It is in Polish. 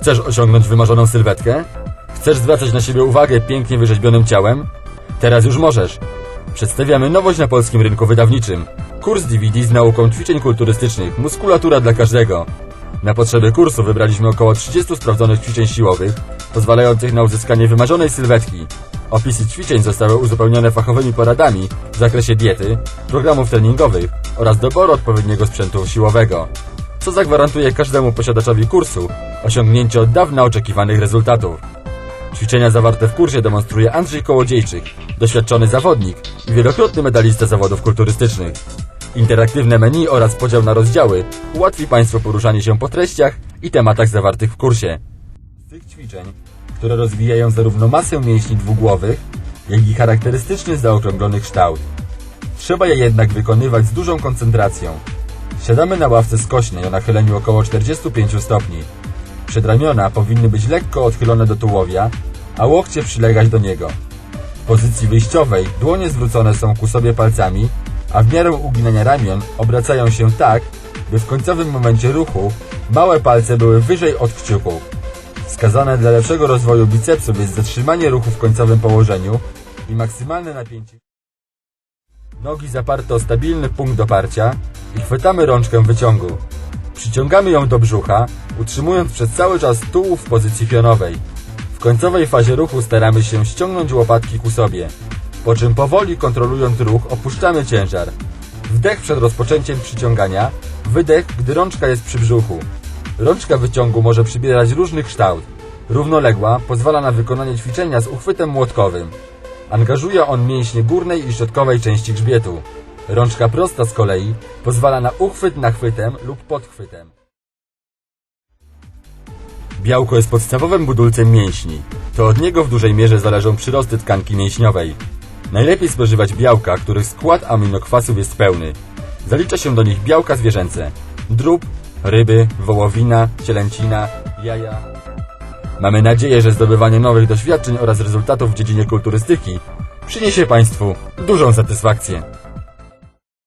Chcesz osiągnąć wymarzoną sylwetkę? Chcesz zwracać na siebie uwagę pięknie wyrzeźbionym ciałem? Teraz już możesz. Przedstawiamy nowość na polskim rynku wydawniczym. Kurs DVD z nauką ćwiczeń kulturystycznych, muskulatura dla każdego. Na potrzeby kursu wybraliśmy około 30 sprawdzonych ćwiczeń siłowych, pozwalających na uzyskanie wymarzonej sylwetki. Opisy ćwiczeń zostały uzupełnione fachowymi poradami w zakresie diety, programów treningowych oraz doboru odpowiedniego sprzętu siłowego, co zagwarantuje każdemu posiadaczowi kursu osiągnięcie od dawna oczekiwanych rezultatów. Ćwiczenia zawarte w kursie demonstruje Andrzej Kołodziejczyk, doświadczony zawodnik i wielokrotny medalista zawodów kulturystycznych. Interaktywne menu oraz podział na rozdziały ułatwi Państwu poruszanie się po treściach i tematach zawartych w kursie. Z tych ćwiczeń, które rozwijają zarówno masę mięśni dwugłowych, jak i charakterystyczny zaokrąglony kształt. Trzeba je jednak wykonywać z dużą koncentracją. Siadamy na ławce skośnej o nachyleniu około 45 stopni. Przedramiona powinny być lekko odchylone do tułowia, a łokcie przylegać do niego. W pozycji wyjściowej dłonie zwrócone są ku sobie palcami, a w miarę uginania ramion obracają się tak, by w końcowym momencie ruchu małe palce były wyżej od kciuków. Wskazane dla lepszego rozwoju bicepsów jest zatrzymanie ruchu w końcowym położeniu i maksymalne napięcie. Nogi zaparte o stabilny punkt oparcia i chwytamy rączkę wyciągu. Przyciągamy ją do brzucha, utrzymując przez cały czas tułów w pozycji pionowej. W końcowej fazie ruchu staramy się ściągnąć łopatki ku sobie, po czym powoli kontrolując ruch opuszczamy ciężar. Wdech przed rozpoczęciem przyciągania, wydech gdy rączka jest przy brzuchu. Rączka wyciągu może przybierać różny kształt. Równoległa pozwala na wykonanie ćwiczenia z uchwytem młotkowym. Angażuje on mięśnie górnej i środkowej części grzbietu. Rączka prosta z kolei pozwala na uchwyt nachwytem lub podchwytem. Białko jest podstawowym budulcem mięśni. To od niego w dużej mierze zależą przyrosty tkanki mięśniowej. Najlepiej spożywać białka, których skład aminokwasów jest pełny. Zalicza się do nich białka zwierzęce. Drób, ryby, wołowina, cielęcina, jaja. Mamy nadzieję, że zdobywanie nowych doświadczeń oraz rezultatów w dziedzinie kulturystyki przyniesie Państwu dużą satysfakcję.